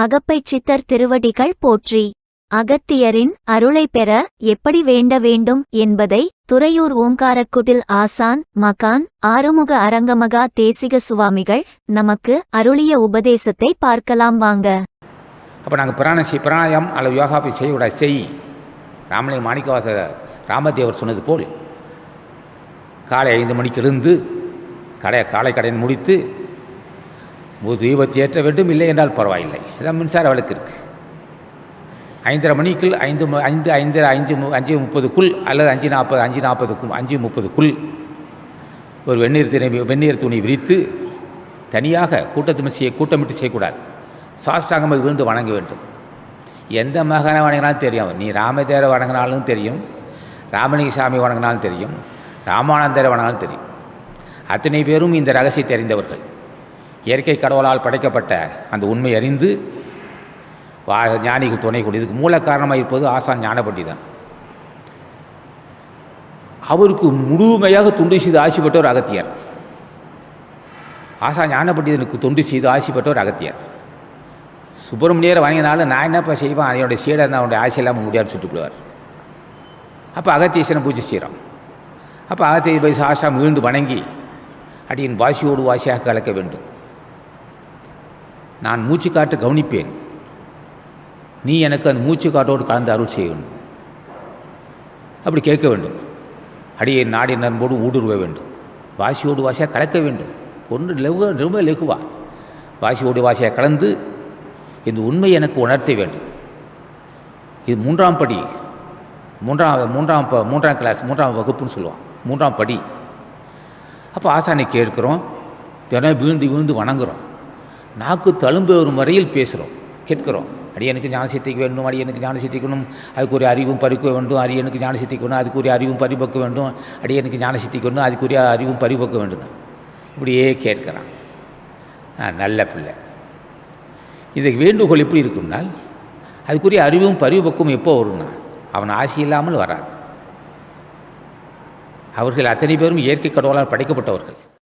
அகப்பைச் சித்தர் திருவடிகள் போற்றி. அகத்தியரின் அருளை பெற எப்படி வேண்ட வேண்டும் என்பதை துறையூர் ஓங்காரக்குடில் ஆசான் மகான் ஆறுமுக அரங்கமகா தேசிக சுவாமிகள் நமக்கு அருளிய உபதேசத்தை பார்க்கலாம் வாங்க. அப்போ நாங்கள் பிராணசி பிராணாயம் அல்லது யோகா போய் செய்யக்கூடாது செய். ராமலிங்க மாணிக்கவாச ராமதேவர் சொன்னது போல் காலை ஐந்து மணிக்கு எழுந்து கடை காலை கடையை முடித்து ஒரு தீபத்தை ஏற்ற வேண்டும் இல்லை என்றால் பரவாயில்லை. இதான் மின்சார விளக்கு இருக்குது ஐந்தரை மணிக்குள் ஐந்து ஐந்து ஐந்து அஞ்சு மு- அஞ்சு முப்பதுக்குள் அல்லது அஞ்சு நாற்பது அஞ்சு நாற்பதுக்கும் அஞ்சு முப்பதுக்குள் ஒரு வெந்நீர் துணி வெந்நீர் துணி விரித்து தனியாக கூட்டத்தில் செய்ய கூட்டமிட்டு செய்யக்கூடாது. சாஸ்தாங்கமாக விழுந்து வணங்க வேண்டும். எந்த மகனை வணங்கினாலும் தெரியும். நீ ராமதேரை வணங்கினாலும் தெரியும். ராமலிங்க சாமி வணங்கினாலும் தெரியும். ராமானந்தரை வணங்கினாலும் தெரியும். அத்தனை பேரும் இந்த ரகசியத்தை அறிந்தவர்கள். இயற்கை கடவுளால் படைக்கப்பட்ட அந்த உண்மை அறிந்து வா ஞானிகள் துணை கொண்டு இதுக்கு மூல காரணமாக இருப்பது ஆசான் ஞானபண்டிதன் அவருக்கு முழுமையாக தொண்டு செய்து ஆசி ஒரு அகத்தியர். ஆசா ஞானபண்டிதனுக்கு தொண்டு செய்து ஆசி ஒரு அகத்தியர். சுப்பிரமணியரை வணங்கினாலும் நான் என்னப்பா செய்வேன்? என்னுடைய சீடர் தான் அவனுடைய ஆசை இல்லாமல் முடியாதுன்னு சொல்லிட்டு விடுவார் அப்போ அகத்தியசனை பூஜை செய்கிறோம் அப்போ அகத்திய போய் சாஷா மீண்டு வணங்கி அடியின் வாசியோடு வாசியாக கலக்க வேண்டும். நான் மூச்சு காட்டு கவனிப்பேன். நீ எனக்கு அந்த மூச்சு காட்டோடு கலந்து அருள் செய்ய வேண்டும். அப்படி கேட்க வேண்டும். அடியை நாடி நண்போடு ஊடுருவ வேண்டும். வாசியோடு வாசியாக கலக்க வேண்டும். ஒன்று லெகு ரொம்ப லெகுவா. வாசியோடு வாசியாக கலந்து இந்த உண்மை எனக்கு உணர்த்த வேண்டும். இது மூன்றாம் படி. மூன்றாம் மூன்றாம் ப மூன்றாம் கிளாஸ் மூன்றாம் வகுப்புன்னு சொல்லுவான். மூன்றாம் படி. அப்போ ஆசானை கேட்குறோம். தினம் விழுந்து விழுந்து வணங்குறோம். நாக்கு தழும்பு ஒரு முறையில் பேசுகிறோம் கேட்கிறோம். அடியனுக்கு ஞான சித்திக்கு வேண்டும் அடியனுக்கு ஞான சித்திக்கணும் அதுக்குரிய அறிவும் பறிக்க வேண்டும். அரியனுக்கு ஞான சித்திக்கணும் அதுக்குரிய அறிவும் பறிபக்க வேண்டும். அடியனுக்கு ஞான சித்திக்கணும் அதுக்குரிய அறிவும் பறிபக்க வேண்டும். இப்படியே கேட்கிறான். ஆ, நல்ல பிள்ளை. இதுக்கு வேண்டுகோள் எப்படி இருக்கும்னால் அதுக்குரிய அறிவும் பரிபக்கம் எப்போ வரும்னா அவன் ஆசி இல்லாமல் வராது. அவர்கள் அத்தனை பேரும் இயற்கை கடவுளால் படைக்கப்பட்டவர்கள்.